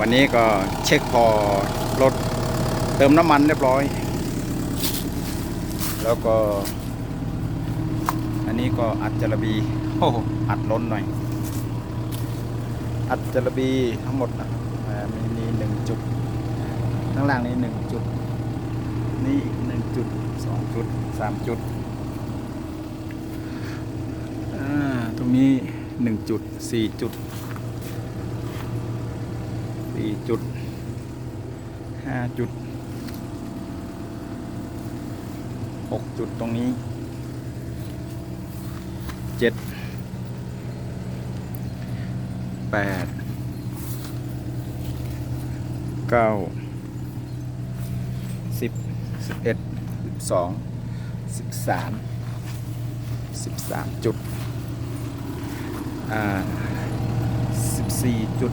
วันนี้ก็เช็คพอรถเติมน้ำมันเรียบร้อย แล้วก็ อันนี้ก็อัดจระบีโอ้อัดล้นหน่อย อัดจระบีทั้งหมดมีนี่หนึ่งจุดข้างล่างนี้หนึ่งจุด นี่อีกหนึ่งจุดสองจุดสามจุดตรงนี้หนึ่งจุดสี่จุด สี่จุดห้าจุดหกจุดตรงนี้เจ็ดแปดเก้าสิบสิบเอ็ดสิบสองสิบสามสิบสามจุดอ่าสิบสี่จุด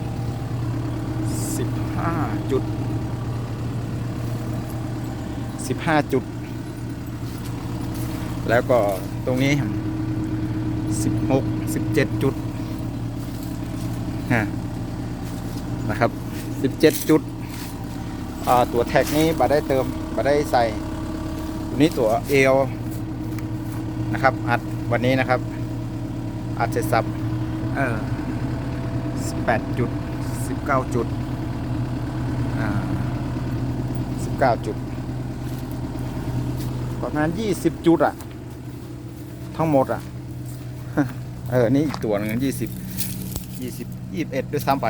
สิบห้าจุดสิบห้าจุด แล้วก็ตรงนี้สิบหกสิบเจ็ดจุดนะครับสิบเจ็ดจุดตัวแท็กนี้บัได้เติมบัได้ใส่ตัวนี้ตัวเอลนะครับ อัดวันนี้นะครับ อัดเสร็จสับเออสิบแปดจุดสิบเก้าจุด สิบเก้าจุด ประมาณยี่สิบจุดอะทั้งหมดอะเออ นี่อีกตัวหนึงยี่สิบยี่สิบยี่สิบเอ็ดด้วยซ้ำไป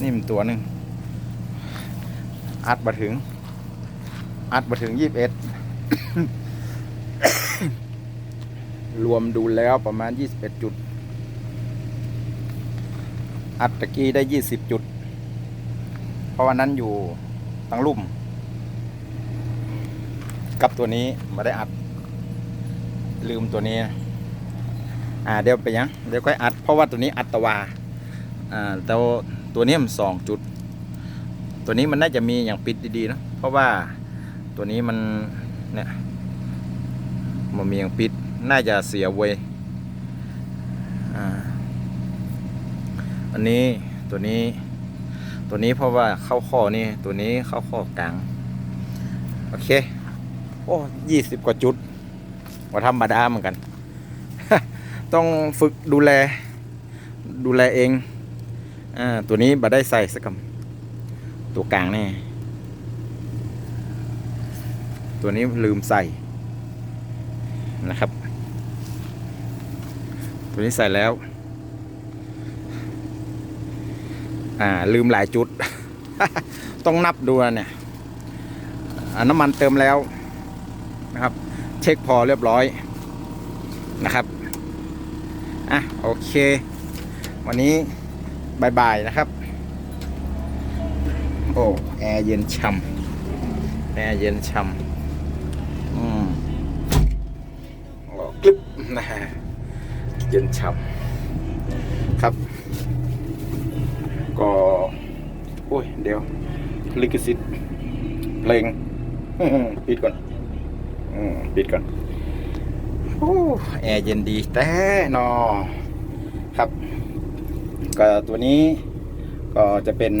นี่มันตัวหนึ่ง อัดมาถึง อัดมาถึงยี่สิบเอ็ดรวมดูแล้วประมาณยี่สิบเอ็ดจุด อัดตะกี้ได้ยี่สิบจุด ราะวันนั้นอยู่ตังลุ่ม กับตัวนี้มาได้อัด ลืมตัวนี้นะอ่าเดี๋ยวไปยังเดี๋ยวค่อยอัด เพราะว่าตัวนี้อัดตะวาอ่าแต่ตัวนี้มันสองจุด ตัวนี้มันน่าจะมีอย่างปิดดีๆนะเพราะว่าตัวนี้มันเนี่ยมันมีอย่างปิดน่าจะเสียเวยอ่าอันนี้ตัวนี้ ตัวนี้เพราะว่าเข้าข้อนี่ตัวนี้เข้าข้อกลาง โอเค โอ้ยี่สิบกว่าจุดว่าธรรมดาเหมือนกัน ต้องฝึกดูแล ดูแลเอง อ่า ตัวนี้บัได้ใส่สักคำตัวกลางแน่ตัวนี้ลืมใส่นะครับ ตัวนี้ใส่แล้ว อ่าลืมหลายจุด ต้องนับดูนเนี่ยน้ำมันเติมแล้วนะครับ เช็คพอเรียบร้อยนะครับอะโอเค วันนี้บายบายนะครับ โอ้แอร์เย็นช่ำแอร์เย็นช่ำอืมโอ้กลิบนะฮะเย็นช่ำ ก็โอ้ย เดี๋ยว ลิขสิทธิ์เพลงปิดก่อนอปิดก่อนโอ้แอร์เย็นดีแต่นอครับ ก็ตัวนี้ก็จะเป็น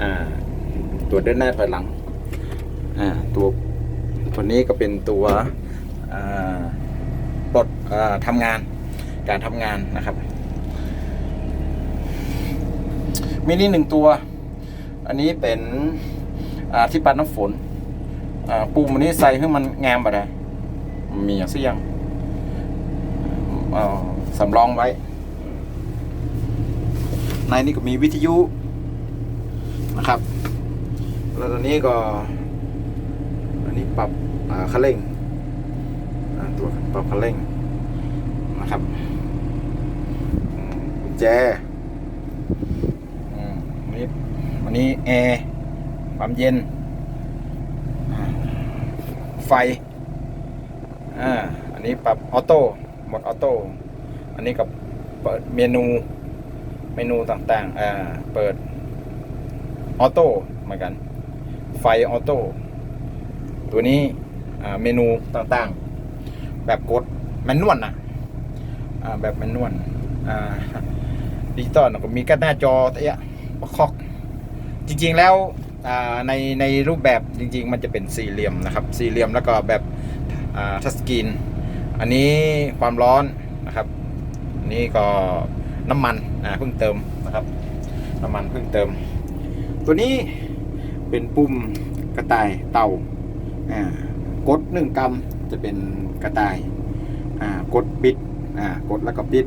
อ่า ตัวเดินหน้าถอยหลัง อ่า ตัวตัวนี้ก็เป็นตัวปลดทำงานการทำงานนะครับ มินิหนึ่งตัว อันนี้เป็นอ่าที่ปัดน้ำฝนปูมันนี้ใส่ให้มันงามบ่ได้มีอย่างเสี่ยงสำรองไว้ ในนี้ก็มีวิทยุนะครับ แล้วตอนนี้ก็ อันนี้ปรับคันเร่งตัวปรับคันเร่งนะครับแจ มวันนี้วันนี้แอร์ความเย็น ไฟอ่าอันนี้ปรับออโต้หมดออโต้อันนี้กับเปิดเมนูเมนูต่างๆอ่าเปิดออโต้เหมือนกัน ไฟออโต้ตัวนี้อ่าเมนูต่างๆ แบบกดแมนนวลนะอ่าแบบแมนนวลอ่าดิจิตอลก็มีกันหน้าจอเตะ ประคอกจริงๆแล้วในในรูปแบบจริง ๆ มันจะเป็นสี่เหลี่ยมนะครับ สี่เหลี่ยมแล้วก็แบบทัชสกรีนอันนี้ความร้อนนะครับนนี่ก็น้ำมันเพิ่งเติมนะครับ น้ำมันเพิ่งเติม ตัวนี้เป็นปุ่มกระต่ายเต่าอ่ากดหนึ่งกำจะเป็นกระต่ายอ่ากดปิดอ่ากดแล้วก็ปิด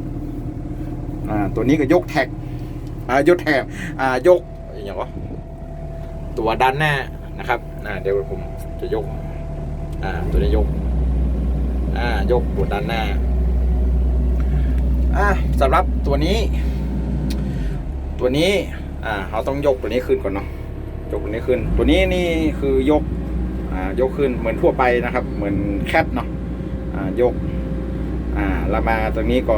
อ่าตัวนี้ก็ยกแท็ก อ่ายกแท็กอ่ายกอย่างวะตัวด้านหน้านะครับอ่าเดี๋ยวผมจะยกอ่าตัวนี้ยกอ่ายกตัวด้านหน้าอ่าสำหรับตัวนี้ ตัวนี้อ่าเราต้องยกตัวนี้ขึ้นก่อนเนาะยกตัวนี้ขึ้น ตัวนี้นี่คือยกอ่ายกขึ้นเหมือนทั่วไปนะครับ เหมือนแคทเนาะอ่ายกอ่าแล้วมาตรงนี้ก็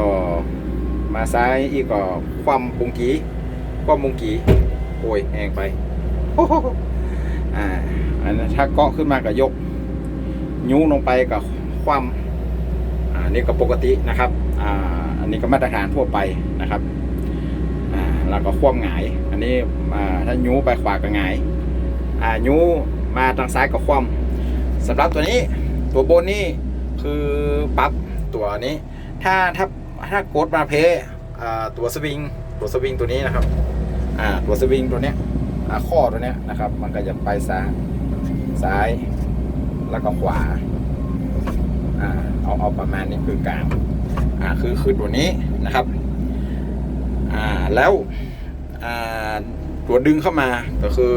มาซ้ายอีกก็ความปุงกี ความมุงกีโอ้ยแหงไปอ่าอันนั้นถ้าเกาะขึ้นมาก็ยกยูลงไปกับความอ่านี่ก็ปกตินะครับอ่าอันนี้ก็มาตรฐานทั่วไปนะครับอ่าแล้วก็คว่ำหงาย อันนี้อ่าถ้ายูไปขวาก็หงายอ่ายูมาทางซ้ายก็คว่ำสำหรับตัวนี้ตัวบนนี่คือปรับตัวนี้ ถ้าถ้าถ้ากดมาเพย์อ่าตัวสวิงตัวสวิงตัวนี้นะครับ ตัวสวิงตัวเนี้ยข้อตัวเนี้ยนะครับ มันก็จะไปซ้ายซ้ายแล้วก็ขวาอ่าเอาเอาประมาณนี้คือกลางอ่าคือคือตัวนี้นะครับอ่าแล้วอ่าตัวดึงเข้ามาก็คือ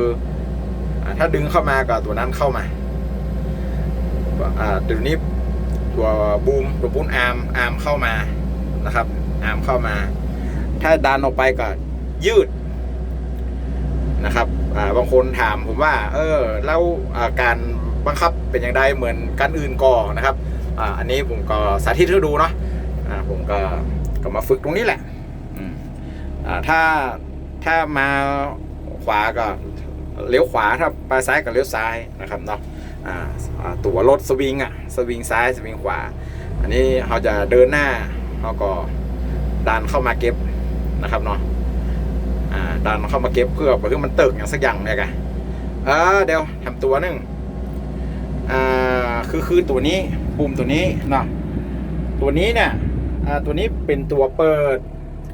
อ่าถ้าดึงเข้ามาก็ตัวนั้นเข้ามาอ่าตัวนี้ตัวบูมตัวบูนอาร์มอาร์มเข้ามานะครับ อาร์มเข้ามา ถ้าดันออกไปก็ยืด นะครับบางคนถามผมว่า เออแล้วการบังคับเป็นอย่างไรเหมือนการอื่นก่อนะครับออันนี้ผมก็สาธิตให้ดูเนาะอ่าผมก็ก็มาฝึกตรงนี้แหละถ้าถ้ามาขวาก็เลี้ยวขวาถ้าไปซ้ายก็เลี้ยวซ้ายนะครับเนาะตัวรถสวิงอะสวิงซ้ายสวิงขวา อันนี้เราจะเดินหน้าเราก็ดันเข้ามาเก็บนะครับเนาะ ดันเข้ามาเก็บเพื่อเพื่อมันตึกอย่างสักอย่างเนี่ยกันเออเดี๋ยวทำตัวหนึ่งอ่าคือคือตัวนี้ปุ่มตัวนี้เนาะตัวนี้เนี่ยอ่าตัวนี้เป็นตัวเปิด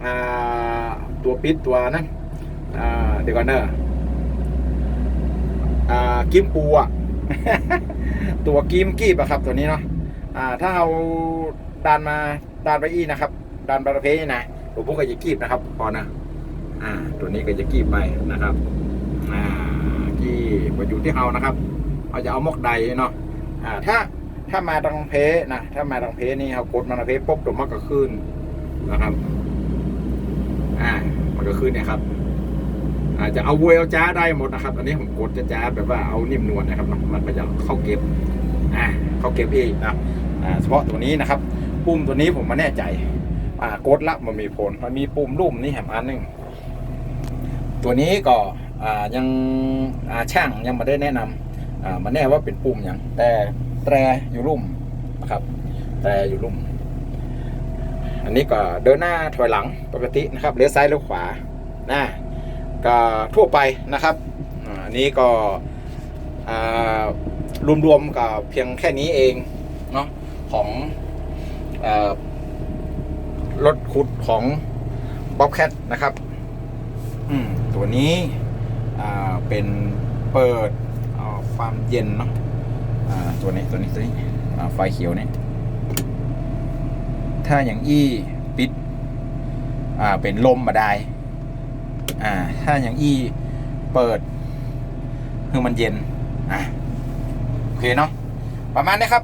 อ่าตัวปิดตัวนั้นอ่าเดี๋ยวก่อนเนอะอ่ากิมปูอะตัวกิมกีบอะครับ ตัวนี้เนาะอ่าถ้าเอาดานมาดานไปอีนะครับดานบาราเพนี่นะผมพวกก็จะกีบนะครับพอนะ อ่าตัวนี้ก็จะกีบไปนะครับอ่ากีบมาอยู่ที่เฮานะครับเอาจะเอามอกใดเนาะอ่าถ้าถ้ามาทางเพนะถ้ามาทางเพนี่เขากดมาทางเพปุ๊บตัวมันก็ขึ้นนะครับอ่ามันก็ขึ้นเนี่ยครับอาจจะเอาเวลจ้าได้หมดนะครับ อันนี้ผมกดจะจ้าแบบว่าเอานิ่มนวลนะครับเนาะมันก็จะเข้าเก็บอ่าเข้าเก็บเองนะอ่าเฉพาะตัวนี้นะครับ ปุ่มตัวนี้ผมมาแน่ใจอ่ากดละมันมีผลมันมีปุ่มรูปนี้แหมอันหนึง ตัวนี้ก็ยังช่างยังม่ได้แนะนำมาแน่ว่าเป็นปุ่มอย่างแต่แตรอยู่รุ่มนะครับ แตรอยู่รุ่ม อันนี้ก็เดินหน้าถอยหลังปกตินะครับเลี้ยวซ้ายเลี้ยวขวานะก็ทั่วไปนะครับอันนี้ก็รวมๆกับเพียงแค่นี้เองเนาะของรถขุดของ Bobcat นะครับ อืม ตัวนี้เป็นเปิดความเย็นเนาะตัวนี้ตัวนี้ตัวนี้ไฟเขียวเนี่ยถ้าอย่างอี้ปิดเป็นลมมาได้ถ้าอย่างอี้เปิดคือมันเย็นอะโอเคเนาะประมาณนี้ครับ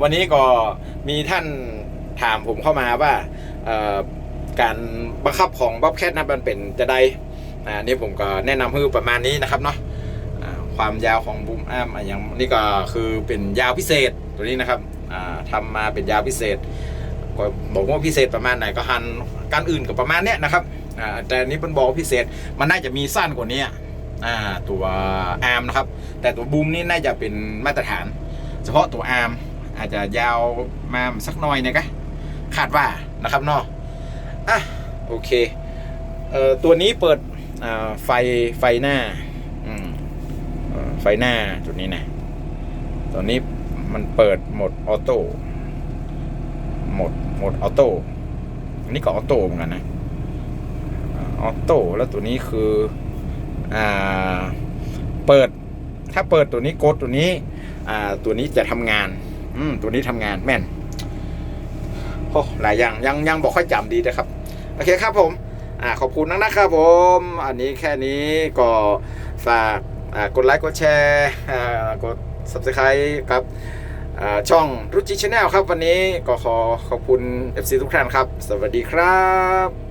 วันนี้ก็มีท่านถามผมเข้ามาว่า การบังคับของบ๊อบแคทนะมันเป็นจะได้อ่านี่ผมก็แนะนำคือประมาณนี้นะครับเนาะอ่าความยาวของบูมอ้ามอย่างนี่ก็คือเป็นยาวพิเศษตัวนี้นะครับอ่าทำมาเป็นยาวพิเศษก็บอกว่าพิเศษประมาณไหนก็หันการอื่นกับประมาณเนี้ยนะครับอ่าแต่อันนี้เป็นบอกว่าพิเศษมันน่าจะมีสั้นกว่านี้อ่าตัวอาร์มนะครับ แต่ตัวบูมนี่น่าจะเป็นมาตรฐาน เฉพาะตัวอาร์มอาจจะยาวมาสักหน่อยเนี่ยกะคาดว่านะครับเนาะ อะโอเคเอ่อตัวนี้เปิดไฟไฟหน้าอืมไฟหน้าตัวนี้นะตัวนี้มันเปิดโหมดออโต้โหมดโหมดออโต้อันนี้ก็ออโต้เหมือนกันนะออโต้แล้วตัวนี้คืออ่าเปิดถ้าเปิดตัวนี้กดตัวนี้อ่าตัวนี้จะทำงานอืมตัวนี้ทำงานแม่น โอ้หลายอย่างยังยังบอกค่อยจำดีนะครับ โอเคครับผมอ่าขอบคุณนักนะครับผม อันนี้แค่นี้ก็ฝากอ่ากดไลค์กดแชร์อ่ากด subscribe ครับอ่าช่องรุจิชาแนลครับวันนี้ก็ขอขอบคุณ FC ทุกท่านครับ สวัสดีครับ